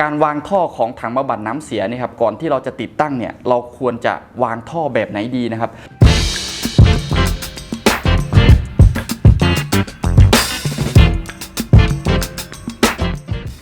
การวางท่อของถังบำบัดน้ำเสียเนี่ยครับก่อนที่เราจะติดตั้งเนี่ยเราควรจะวางท่อแบบไหนดีนะครับ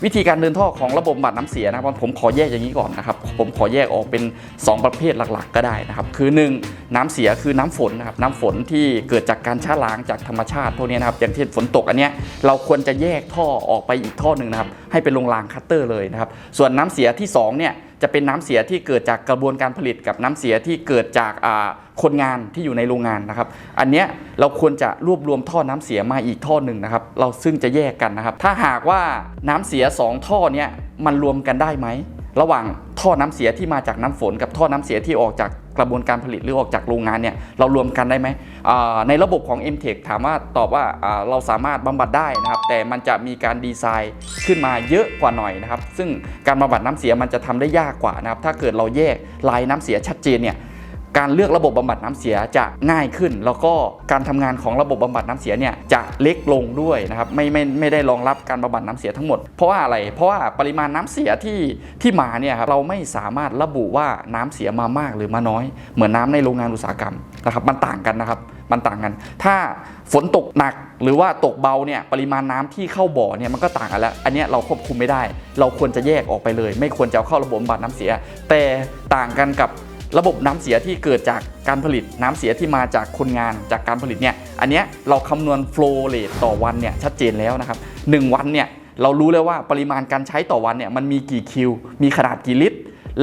วิธีการเดินท่อของระบบบัดน้ำเสียนะครับผมขอแยกอย่างนี้ก่อนนะครับ ผมขอแยกออกเป็น 2 ประเภทหลักๆ ก็ได้นะครับ คือ 1 น้ำเสียคือน้ำฝนนะครับน้ำฝนที่เกิดจากการชะล้างจากธรรมชาติพวกนี้นะครับอย่างเช่นฝนตกอันเนี้ยเราควรจะแยกท่อออกไปอีกท่อหนึ่งนะครับให้เป็นลงรางคัตเตอร์เลยนะครับส่วนน้ำเสียที่2เนี่ย จะเป็นน้ำเสียที่เกิดจากกระบวนการผลิตกับน้ำเสียที่เกิดจากคนงานที่อยู่ในโรงงานนะครับ อันเนี้ยเราควรจะรวบรวมท่อน้ำเสียมาอีกท่อหนึ่งนะครับ เราซึ่งจะแยกกันนะครับ ถ้าหากว่าน้ำเสีย 2 ท่อเนี้ยมันรวมกันได้ไหมระหว่างท่อน้ำเสียที่มาจากน้ำฝนกับท่อน้ำเสียที่ออกจาก กระบวนการผลิตหรือออกจากโรงงานเนี่ยเรารวมกันได้ไหมในระบบของ m t e c h ถามว่าตอบว่าเราสามารถบำบัดได้นะครับ แต่มันจะมีการดีไซน์ขึ้นมาเยอะกว่าหน่อยนะครับ ซึ่งการบำบัดน้ำเสียมันจะทำได้ยากกว่านะครับ ถ้าเกิดเราแยกลายน้ำเสียชัดเจนเนี่ยการเลือกระบบบำบัดน้ำเสียจะง่ายขึ้น แล้วก็การทำงานของระบบบำบัดน้ำเสียเนี่ยจะ เล็กลงด้วยนะครับไม่ไม่ไม่ได้รองรับการบำบัดน้ำเสียทั้งหมด เพราะว่าอะไร เพราะว่าปริมาณน้ำเสียที่ที่มาเนี่ยครับเราไม่สามารถระบุว่าน้ำเสียมามากหรือมาน้อย เหมือนน้าในโรงงานอุตสาหกรรมนะครับมันต่างกันนะครับมันต่างกัน ถ้าฝนตกหนักหรือว่าตกเบาเนี่ยปริมาณน้ำที่เข้าบ่อเนี่ยมันก็ต่างกันแล้ว อันนี้เราควบคุมไม่ได้ เราควรจะแยกออกไปเลย ไม่ควรจะเอาเข้าระบบบำบัดน้ำเสีย แต่ต่างกันกับ ระบบน้ำเสียที่เกิดจากการผลิตน้ำเสียที่มาจากคนงานจากการผลิตเนี่ยอันเนี้ยเราคำนวณ flow rate ต่อวันเนี่ยชัดเจนแล้วนะครับหนึ่งวันเนี่ยเรารู้แล้วว่าปริมาณการใช้ต่อวันเนี่ยมันมีกี่คิว มีขนาดกี่ลิตร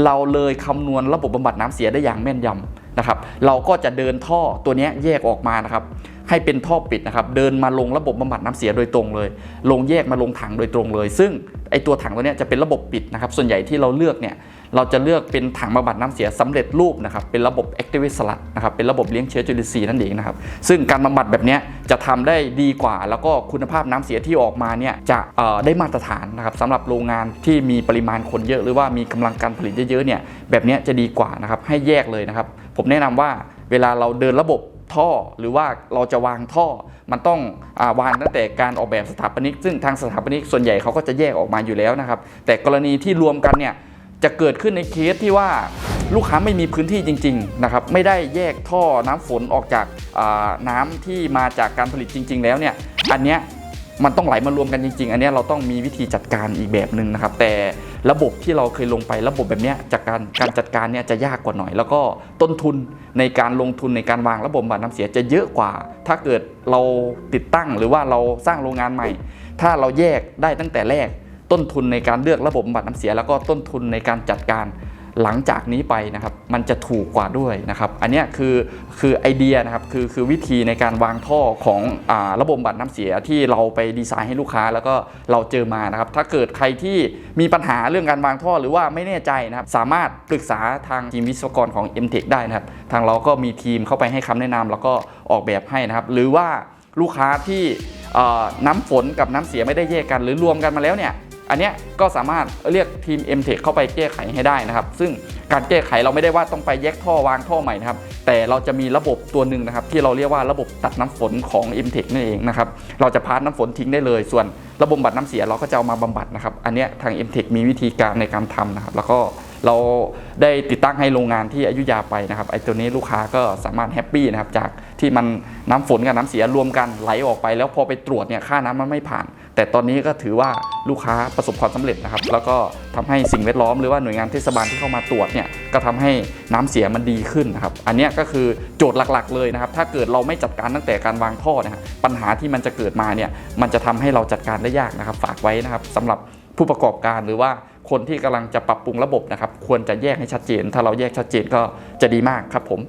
เราเลยคำนวณระบบบำบัดน้ำเสียได้อย่างแม่นยำนะครับเราก็จะเดินท่อตัวเนี้ยแยกออกมานะครับให้เป็นท่อปิดนะครับเดินมาลงระบบบำบัดน้ำเสียโดยตรงเลย ลงแยกมาลงถังโดยตรงเลย ซึ่งไอตัวถังตัวเนี้ยจะเป็นระบบปิดนะครับส่วนใหญ่ที่เราเลือกเนี่ย เราจะเลือกเป็นถังบำบัดน้ำเสียสำเร็จรูปนะครับเป็นระบบ Activate Slot นะครับเป็นระบบเลี้ยงเชื้อจุลินทรีย์นั่นเองนะครับซึ่งการบำบัดแบบนี้จะทำได้ดีกว่า แล้วก็คุณภาพน้ำเสียที่ออกมาเนี่ยจะได้มาตรฐานนะครับสำหรับโรงงานที่มีปริมาณคนเยอะ หรือว่ามีกำลังการผลิตเยอะๆเนี่ยแบบนี้จะดีกว่านะครับให้แยกเลยนะครับผมแนะนำว่าเวลาเราเดินระบบท่อหรือว่าเราจะวางท่อมันต้องอาวางตั้งแต่การออกแบบสถาปนิก ซึ่งทางสถาปนิกส่วนใหญ่เขาก็จะแยกออกมาอยู่แล้วนะครับ แต่กรณีที่รวมกันเนี่ย จะเกิดขึ้นในเคสที่ว่าลูกค้าไม่มีพื้นที่จริงๆนะครับไม่ได้แยกท่อน้ำฝนออกจากน้ำที่มาจากการผลิตจริง ๆ แล้วเนี่ยอันเนี้ยมันต้องไหลมารวมกันจริง ๆ อันเนี้ยเราต้องมีวิธีจัดการอีกแบบหนึ่งนะครับ แต่ระบบที่เราเคยลงไประบบแบบเนี้ยจากการการจัดการเนี่ยจะยากกว่าหน่อย แล้วก็ต้นทุนในการลงทุนในการวางระบบบำบัดน้ำเสียจะเยอะกว่า ถ้าเกิดเราติดตั้งหรือว่าเราสร้างโรงงานใหม่ ถ้าเราแยกได้ตั้งแต่แรก ต้นทุนในการเลือกระบบบำบัดน้ำเสีย แล้วก็ต้นทุนในการจัดการหลังจากนี้ไปนะครับมันจะถูกกว่าด้วยนะครับ อันนี้คือคือไอเดียนะครับคือคือวิธีในการวางท่อของอระบบบำบัดน้ำเสียที่เราไปดีไซน์ให้ลูกค้าแล้วก็เราเจอมานะครับ ถ้าเกิดใครที่มีปัญหาเรื่องการวางท่อหรือว่าไม่แน่ใจนะครับสามารถปรึกษาทางทีมวิศวกรของ m t e c h ได้นะครับ ทางเราก็มีทีมเข้าไปให้คำแนะนำแล้วก็ออกแบบให้นะครับ หรือว่าลูกค้าที่น้ำฝนกับน้ำเสียไม่ได้แยกกัน หรือรวมกันมาแล้วเนี่ย อันเนี้ยก็สามารถเรียกทีม m t e c h เข้าไปแก้ไขให้ได้นะครับ ซึ่งการแก้ไขเราไม่ได้ว่าต้องไปแยกท่อวางท่อใหม่นะครับ แต่เราจะมีระบบตัวหนึ่งนะครับ ที่เราเรียกว่าระบบตัดน้ำฝนของ m t e c h นั่นเองนะครับ เราจะพาสน้ำฝนทิ้งได้เลย ส่วนระบบบัดน้ำเสียเราก็จะเอามาบำบัดนะครับ อันเนี้ยทาง m t e c h มีวิธีการในการทำนะครับ แล้วก็ เราได้ติดตั้งให้โรงงานที่อยุธยาไปนะครับไอ้ตัวนี้ลูกค้าก็สามารถแฮปปี้นะครับจากที่มันน้ำฝนกับน้ำเสียรวมกันไหลออกไป แล้วพอไปตรวจเนี่ยค่าน้ำมันไม่ผ่าน แต่ตอนนี้ก็ถือว่าลูกค้าประสบความสำเร็จนะครับ แล้วก็ทำให้สิ่งแวดล้อมหรือว่าหน่วยงานเทศบาลที่เข้ามาตรวจเนี่ยก็ทำให้น้ำเสียมันดีขึ้นนะครับ อันนี้ก็คือโจทย์หลักๆ เลยนะครับ ถ้าเกิดเราไม่จัดการตั้งแต่การวางท่อนะครับปัญหาที่มันจะเกิดมาเนี่ยมันจะทำให้เราจัดการได้ยากนะครับ ฝากไว้นะครับสำหรับ ผู้ประกอบการหรือว่าคนที่กำลังจะปรับปรุงระบบนะครับ ควรจะแยกให้ชัดเจน ถ้าเราแยกชัดเจนก็จะดีมากครับผม